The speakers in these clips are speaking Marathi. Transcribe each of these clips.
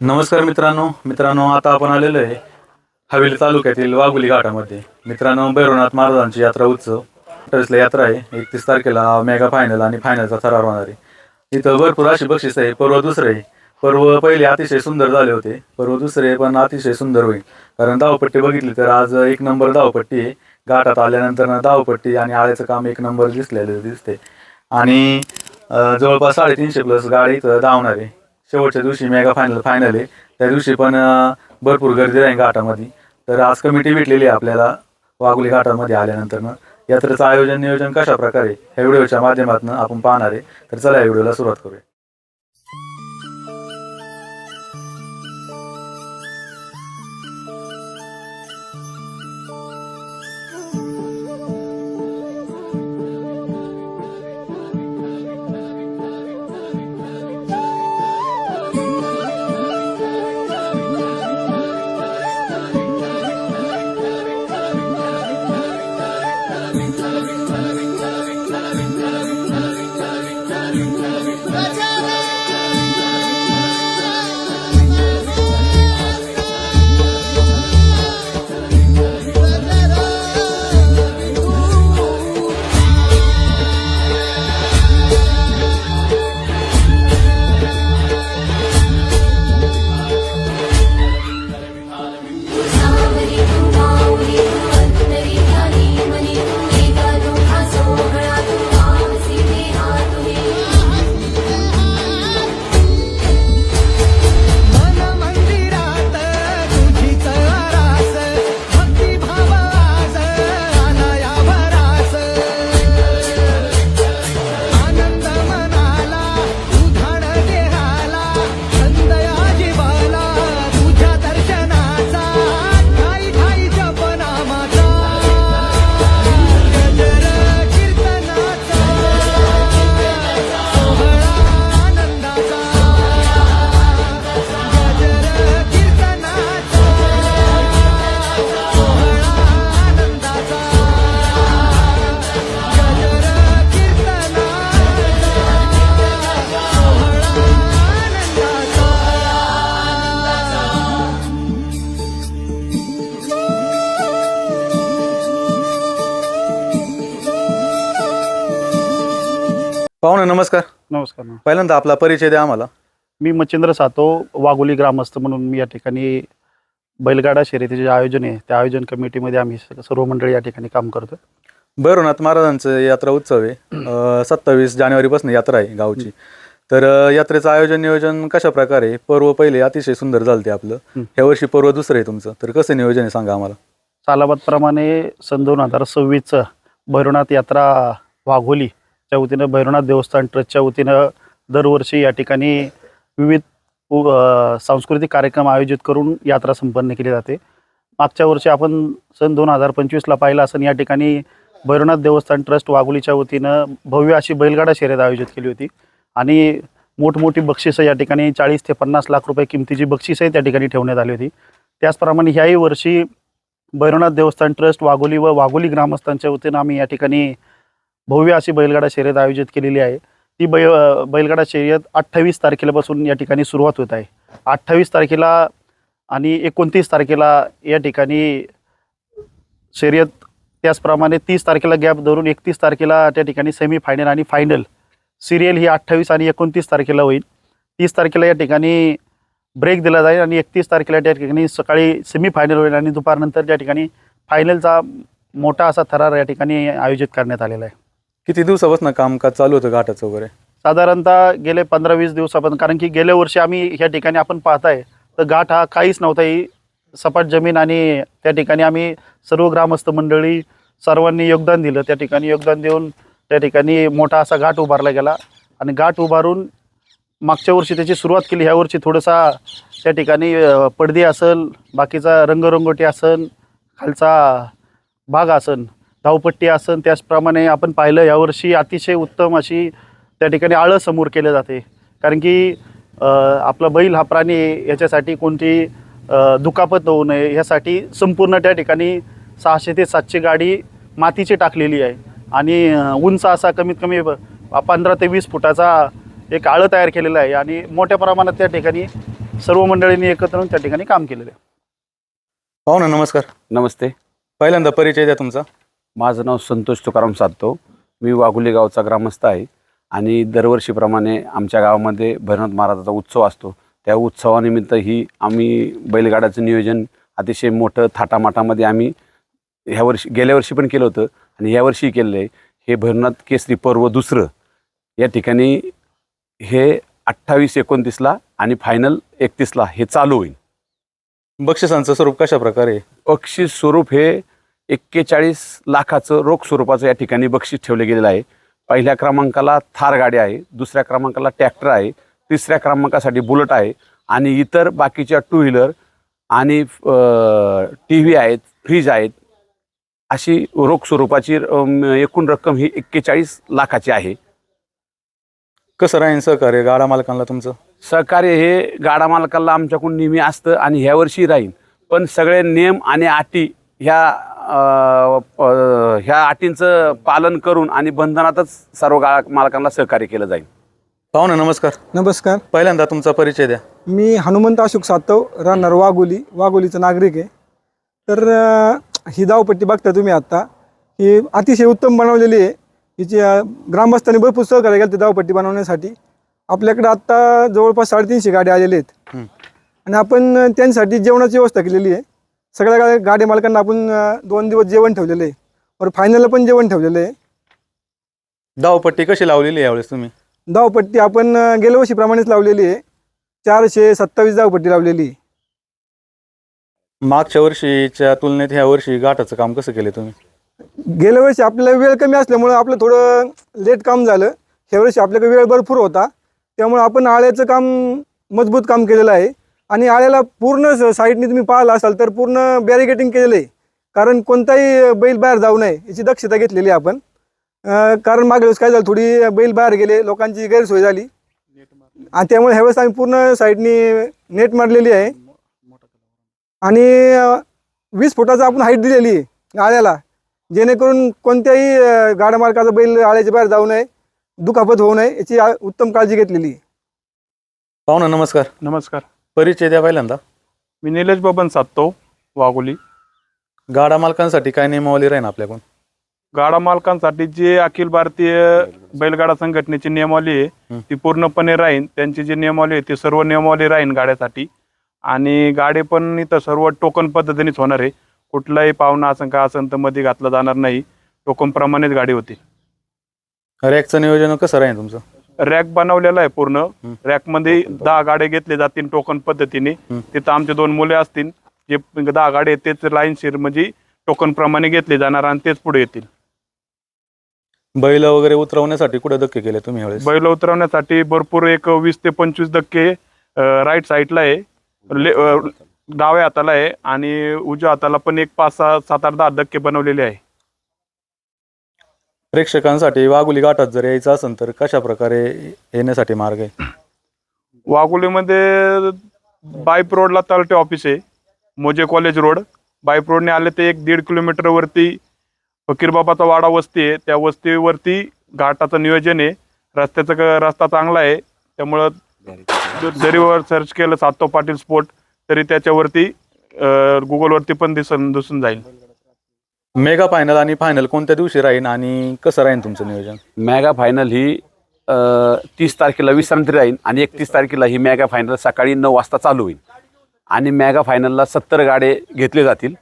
नमस्कार मित्रांनो. मित्रांनो आता आपण आलेलो आहे हवेली तालुक्यातील वाघुली घाटामध्ये. मित्रांनो भैरवनाथ महाराजांची यात्रा उत्सव अठ्ठावीसला यात्रा आहे. एकतीस तारखेला मेगा फायनल आणि फायनलचा थरार होणार आहे. इथं भरपूर अशी बक्षीस आहे. पर्व दुसरे पर्व पहिले अतिशय सुंदर झाले होते. पर्व दुसरे पण अतिशय सुंदर होईल. कारण धावपट्टी बघितली तर आज एक नंबर धावपट्टी आहे. घाटात आल्यानंतर धावपट्टी आणि आळ्याचं काम एक नंबर दिसलेलं दिसते आणि जवळपास साडेतीनशे प्लस गाडी इथं धावणार आहे. शेवटच्या दिवशी मेगा फायनल फायनल आहे. त्या दिवशी पण भरपूर गर्दी राहील घाटामध्ये. तर आज कमिटी भेटलेली आहे आपल्याला वाघुली घाटामध्ये आल्यानंतर यात्रेचं आयोजन नियोजन कशा प्रकारे ह्या व्हिडिओच्या माध्यमातून आपण पाहणार आहे. तर चला या व्हिडिओला सुरुवात करूया. Hallelujah. पाहुणे नमस्कार. नमस्कार पहिल्यांदा आपला परिचय द्या आम्हाला. मी मच्छिंद्र सातो वाघोली ग्रामस्थ म्हणून मी या ठिकाणी बैलगाडा शर्यतीचे जे आयोजन आहे त्या आयोजन कमिटीमध्ये आम्ही स- सर्व मंडळी या ठिकाणी काम करतो भैरवनाथ महाराजांचं यात्रा उत्सव आहे. सत्तावीस जानेवारीपासून यात्रा आहे गावची. तर अं, यात्रेचं आयोजन नियोजन कशा प्रकारे पर्व पहिले अतिशय सुंदर झालं ते आपलं. हं. ह्या वर्षी पर्व दुसरं आहे तुमचं. तर कसं नियोजन आहे सांगा आम्हाला. सालाबादप्रमाणे सन दोन हजार सव्वीसचं भैरवनाथ यात्रा च्या वतीनं भैरवनाथ देवस्थान ट्रस्टच्या वतीनं दरवर्षी या ठिकाणी विविध उ- सांस्कृतिक कार्यक्रम आयोजित करून यात्रा संपन्न केली जाते. मागच्या वर्षी आपण सन दोन हजार पंचवीसला पाहिलं असं या ठिकाणी भैरवनाथ देवस्थान ट्रस्ट वाघोलीच्या वतीनं भव्य अशी बैलगाडा शर्यत आयोजित केली होती. आणि मोठमोठी बक्षिसं या ठिकाणी चाळीस ते पन्नास लाख रुपये किमतीची बक्षिसंही त्या ठिकाणी ठेवण्यात आली होती. त्याचप्रमाणे ह्याही वर्षी भैरवनाथ देवस्थान ट्रस्ट वाघोली व वाघोली ग्रामस्थांच्या वतीनं आम्ही या ठिकाणी भव्य अशी बैलगाडा शर्यत आयोजित केलेली आहे. ती बै बैलगाडा शर्यत अठ्ठावीस तारखेपासून या ठिकाणी सुरुवात होत आहे. अठ्ठावीस तारखेला आणि एकोणतीस तारखेला या ठिकाणी शर्यत त्याचप्रमाणे तीस तारखेला गॅप धरून एकतीस तारखेला त्या ठिकाणी सेमी फायनल आणि फायनल सिरियल ही अठ्ठावीस आणि एकोणतीस तारखेला होईल. तीस तारखेला या ठिकाणी ब्रेक दिला जाईल आणि एकतीस तारखेला त्या ठिकाणी सकाळी सेमी फायनल होईल आणि दुपारनंतर त्या ठिकाणी फायनलचा मोठा असा थरार या ठिकाणी आयोजित करण्यात आलेला आहे. किती दिवसापासून कामकाज चालू होतं घाटाचं वगैरे? साधारणतः गेले पंधरा वीस दिवसापर्यंत कारण की गेल्या वर्षी आम्ही ह्या ठिकाणी आपण पाहताय तर घाट हा काहीच नव्हता. ही सपाट जमीन आणि त्या ठिकाणी आम्ही सर्व ग्रामस्थ मंडळी सर्वांनी योगदान दिलं. त्या ठिकाणी योगदान देऊन त्या ठिकाणी मोठा असा घाट उभारला गेला. आणि घाट उभारून मागच्या वर्षी त्याची सुरुवात केली. ह्या वर्षी थोडासा त्या ठिकाणी पडदी असेल बाकीचा रंगरंगोटी असेल खालचा भाग असन धावपट्टी असन त्याचप्रमाणे आपण पाहिलं यावर्षी अतिशय उत्तम अशी त्या ठिकाणी आळं समोर केले जाते. कारण की आपला बैल हा प्राणी याच्यासाठी कोणती दुखापत होऊ नये ह्यासाठी संपूर्ण त्या ठिकाणी सहाशे ते सातशे गाडी मातीची टाकलेली आहे. आणि उंच असा कमीत कमी पंधरा ते वीस फुटाचा एक आळं तयार केलेलं आहे आणि मोठ्या प्रमाणात त्या ठिकाणी सर्व मंडळींनी एकत्र येऊन त्या ठिकाणी काम केलेलं आहे. पाहू ना नमस्कार. नमस्ते. पहिल्यांदा परिचय द्या तुमचा. माझं नाव संतोष तुकाराम साधतो मी वाघुली गावचा ग्रामस्थ आहे आणि दरवर्षीप्रमाणे आमच्या गावामध्ये भैरवनाथ महाराजाचा उत्सव असतो. त्या उत्सवानिमित्त ही आम्ही बैलगाड्याचं नियोजन अतिशय मोठं थाटामाटामध्ये आम्ही ह्या वर्षी गेल्या वर्षी पण केलं होतं आणि यावर्षी केलेलं आहे. हे भैरवनाथ केसरी पर्व दुसरं. या ठिकाणी हे अठ्ठावीस एकोणतीसला आणि फायनल एकतीसला हे चालू होईल. बक्षिसांचं स्वरूप कशा प्रकारे? बक्षीस स्वरूप हे एक्केचाळीस लाखाचं रोख स्वरूपाचं या ठिकाणी बक्षीस ठेवले गेलेलं आहे. पहिल्या क्रमांकाला थार गाडी आहे दुसऱ्या क्रमांकाला ट्रॅक्टर आहे तिसऱ्या क्रमांकासाठी बुलेट आहे आणि इतर बाकीच्या टू व्हीलर आणि टी व्ही आहेत फ्रीज आहेत अशी रोख स्वरूपाची एकूण रक्कम ही एक्केचाळीस लाखाची आहे. कसं राहीन सहकार्य? गाडा मालकांना तुमचं? सहकार्य हे गाडा मालकाला आमच्याकडून नेहमी असतं आणि ह्या वर्षी राहील पण सगळे नियम आणि अटी ह्या ह्या अटींचं पालन करून आणि बंधनातच सर्व गाडा मालकांना सहकार्य केलं जाईल. पाहू ना नमस्कार. नमस्कार. पहिल्यांदा तुमचा परिचय द्या. मी हनुमंत अशोक सातव राहणार वाघोली. वाघोलीचा नागरिक आहे. तर अं, ही धावपट्टी बघता तुम्ही आत्ता ही अतिशय उत्तम बनवलेली आहे. हिची अं, ग्रामस्थांनी भरपूर सहकार्य केलं ते धावपट्टी बनवण्यासाठी. आपल्याकडे आत्ता जवळपास साडेतीनशे गाड्या आलेल्या आहेत. आणि आपण त्यांच्यासाठी जेवणाची व्यवस्था केलेली आहे. सगळ्या गाड्या गाडी मालकांना आपण दोन दिवस जेवण ठेवलेलं आहे. और फायनलला पण जेवण ठेवलेलं आहे. धावपट्टी कशी लावलेली आहे यावेळेस तुम्ही? धावपट्टी आपण गेल्या वर्षीप्रमाणेच लावलेली आहे. चारशे सत्तावीस धावपट्टी लावलेली आहे. मागच्या वर्षीच्या तुलनेत ह्या वर्षी गाठाचं काम कसं केलं तुम्ही? गेल्या वर्षी आपल्याला वेळ कमी असल्यामुळं आपलं थोडं लेट काम झालं. ह्या वर्षी आपल्याकडे वेळ भरपूर होता. त्यामुळे आपण आळ्याचं काम मजबूत काम केलेलं आहे. आणि आळ्याला पूर्ण साईडने तुम्ही पाहिलं असाल तर पूर्ण बॅरिगेटिंग केलेलं आहे. कारण कोणताही बैल बाहेर जाऊ नये याची दक्षता घेतलेली आहे आपण. कारण मागल्या वेळेस काय झालं थोडी बैल बाहेर गेले लोकांची गैरसोय झाली. आणि त्यामुळे ह्यावेळेस आम्ही पूर्ण साईडनी नेट मारलेली आहे. आणि वीस फुटाचं आपण हाईट दिलेली आहे आळ्याला. जेणेकरून कोणत्याही गाड्या मालकाचा बैल आळ्याच्या बाहेर जाऊ नये दुखापत होऊ नये याची उत्तम काळजी घेतलेली आहे. पाहू ना नमस्कार. नमस्कार. परिचय द्या पहिल्यांदा. मी निलेश बबन साधतो वाघोली. गाडा मालकांसाठी काय नियमावली राहीन आपल्याकडून? गाडा मालकांसाठी जे अखिल भारतीय बैलगाडा संघटनेची नियमावली आहे. ती पूर्णपणे राहीन. त्यांची जी नियमावली आहे ती सर्व नियमावली राहीन गाड्यासाठी. आणि गाडी पण इथं सर्व टोकन पद्धतीनेच होणार आहे. कुठलाही पाहुणा असं का असं तर मध्ये घातला जाणार नाही. टोकन प्रमाणेच गाडी होती रॅकचं नियोजन कसं राहीन तुमचं? रॅक बनवलेला आहे पूर्ण. हं. रॅकमध्ये दहा गाड्या घेतले जातील टोकन पद्धतीने. तिथं आमचे दोन मुले असतील. जे दहा आहेत तेच लाईनशीर म्हणजे टोकन प्रमाणे घेतले जाणार आणि तेच पुढे येतील. बैल वगैरे उतरवण्यासाठी कुठे धक्के केले तुम्ही यावेळेस? बैल उतरवण्यासाठी भरपूर एक वीस ते पंचवीस टक्के राईट साईडला आहे. डाव्या हाताला आहे आणि उजव्या हाताला पण एक पाच सहा सात आठ दहा धक्के बनवलेले आहे. प्रेक्षकांसाठी वाघुली घाटात जर यायचं असेल तर कशा प्रकारे येण्यासाठी मार्ग आहे? वाघोलीमध्ये बाईप रोडला तलटे ऑफिस आहे मोजे कॉलेज रोड बाईप रोडने आले ते एक दीड किलोमीटरवरती फकीरबाबाचा वाडा वस्ती आहे. त्या वस्तीवरती घाटाचं नियोजन आहे. रस्त्याचं क- रस्ता चांगला आहे. त्यामुळं ज- जरी सर्च केलं सातो पाटील स्पोर्ट तरी त्याच्यावरती गुगलवरती पण दिसून दिसून जाईल. मेगा फायनल आणि फायनल कोणत्या दिवशी राहीन आणि कसं राहीन तुमचं नियोजन? मेगा फायनल ही तीस तारखेला विश्रांती राहील आणि एकतीस तारखेला ही मेगा फायनल सकाळी नऊ वाजता चालू होईल. आणि मेगा फायनलला सत्तर गाडे घेतले जातील.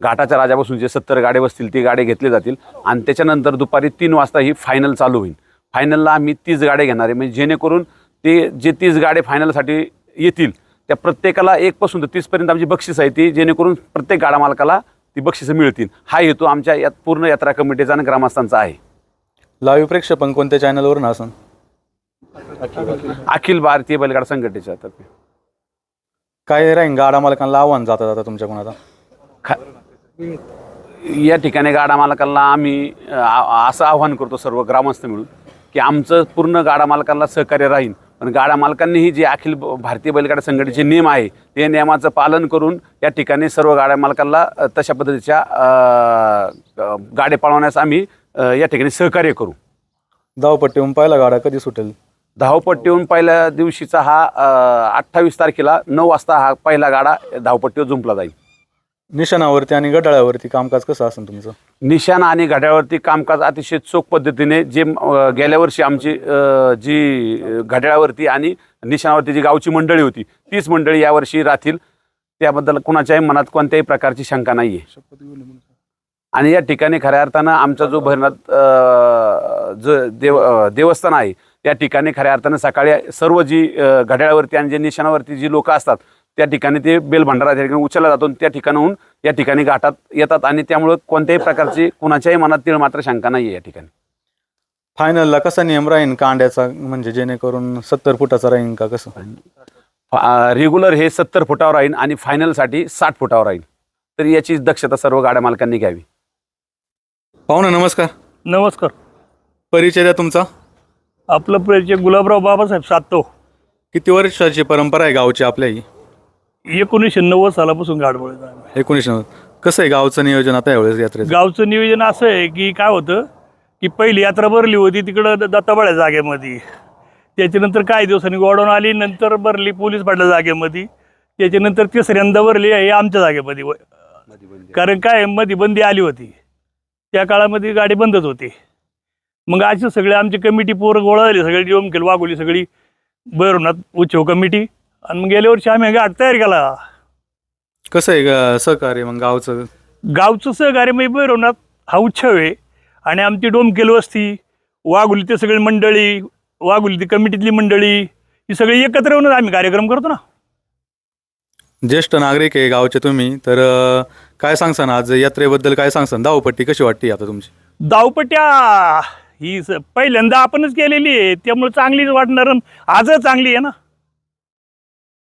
घाटाच्या राजापासून जे सत्तर गाडे बसतील ती गाडे घेतले जातील. आणि त्याच्यानंतर दुपारी तीन वाजता ही फायनल चालू होईल. फायनलला आम्ही तीस गाडे घेणार आहे. म्हणजे जेणेकरून ते जे तीस गाडे फायनलसाठी येतील त्या प्रत्येकाला एकपासून तर तीसपर्यंत आमची बक्षीस आहे ती. जेणेकरून प्रत्येक गाडा मालकाला ती बक्षिसं मिळतील. हा हेतू आमच्या यात पूर्ण यात्रा कमिटीचा आणि ग्रामस्थांचा आहे. लाईव्ह प्रेक्षेपण कोणत्या चॅनलवरून असन? अखिल भारतीय बैलगाडा संघटनेच्या तर्फे काय राहीन गाडा मालकांना आव्हान जाता जाता तुमच्याकडून आता? खा या ठिकाणी गाडा मालकांना आम्ही अ, असं आव्हान करतो सर्व ग्रामस्थ मिळून की आमचं पूर्ण गाडा मालकांना सहकार्य राहील पण गाडा मालकांनीही जे अखिल भारतीय बैलगाडा संघटनेचे नियम आहे ते नियमाचं पालन करून या ठिकाणी सर्व गाड्या मालकांना तशा पद्धतीच्या गाड्या पळवण्यास आम्ही या ठिकाणी सहकार्य करू. धावपट्टीहून पहिला गाडा कधी सुटेल? धावपट्टीहून पहिल्या दिवशीचा हा अठ्ठावीस तारखेला नऊ वाजता हा पहिला गाडा धावपट्टीवर जुंपला जाईल. निशाणावरती आणि गटाळावरती कामकाज कसं असेल तुमचं? निशाणा आणि घड्याळावरती कामकाज अतिशय चोख पद्धतीने जे गेल्या वर्षी आमची जी घड्याळावरती आणि निशाणावरती जी गावची मंडळी होती तीच मंडळी यावर्षी राहतील. त्याबद्दल कुणाच्याही मनात कोणत्याही प्रकारची शंका नाही आहे आणि या ठिकाणी खऱ्या अर्थानं आमचा जो भरनाथ जो देव देवस्थान आहे त्या ठिकाणी खऱ्या अर्थानं सकाळी सर्व जी घड्याळावरती आणि जे निशाणावरती जी लोक असतात त्या ठिकाणी ते बेल भंडारा त्या ठिकाणी उचलला जातो आणि त्या ठिकाणाहून या ठिकाणी घाटात येतात आणि त्यामुळं कोणत्याही प्रकारची कुणाच्याही मनात तीळ मात्र शंका नाही आहे या ठिकाणी. फायनलला कसा नियम राहीन कांड्याचा? म्हणजे जेणेकरून सत्तर फुटाचा राहीन का कसं? रेग्युलर हे सत्तर फुटावर राहील आणि फायनलसाठी साठ फुटावर राहील तर याची दक्षता सर्व गाड्या मालकांनी घ्यावी. पाहुणा नमस्कार. नमस्कार. परिचय द्या तुमचा. आपलं परिचय गुलाबराव बाबासाहेब सातो किती वर्षाची परंपरा आहे गावची आपल्या ही एकोणीसशे नव्वद सालापासून गाडबोळ एकोणीसशे नव्वद. कसं आहे गावचं नियोजन आता यावेळेस यात्रेचं? गावचं नियोजन असं आहे की काय होतं की पहिली यात्रा भरली होती तिकडं द- दत्ताबाळ्या जागेमध्ये. त्याच्यानंतर काही दिवसांनी गोडाऊन आली नंतर भरली पोलीस पाटल्या जागेमध्ये. त्याच्यानंतर तिसऱ्यांदा भरली आहे आमच्या जागेमध्ये. व- कारण काय मध्ये बंदी आली होती. त्या काळामध्ये गाडी बंदच होती. मग असे सगळे आमची कमिटी पोरं गोळा झाली सगळी जोमकेल वागवली सगळी. भैरवनाथ उच्चव कमिटी आणि मग गेल्या वर्षी आम्ही घाट तयार केला. कसं आहे ग- सहकार्य मग गावचं? गावचं सहकार्य म्हणजे भैरवनाथ हा उत्सव आहे. आणि आमची डोमकेल वस्ती वाघुली ते सगळी मंडळी वाघुली ती कमिटीतली मंडळी ही सगळी एकत्र येऊनच आम्ही कार्यक्रम करतो ना. ज्येष्ठ नागरिक आहे गावचे तुम्ही तर अं, काय सांगसान आज? यात्रेबद्दल काय सांगसान? धावपट्टी कशी वाटते आता तुमची? धावपट्या ही स- पहिल्यांदा आपणच केलेली आहे. त्यामुळे चांगलीच वाटणार अन आजच चांगली आहे ना.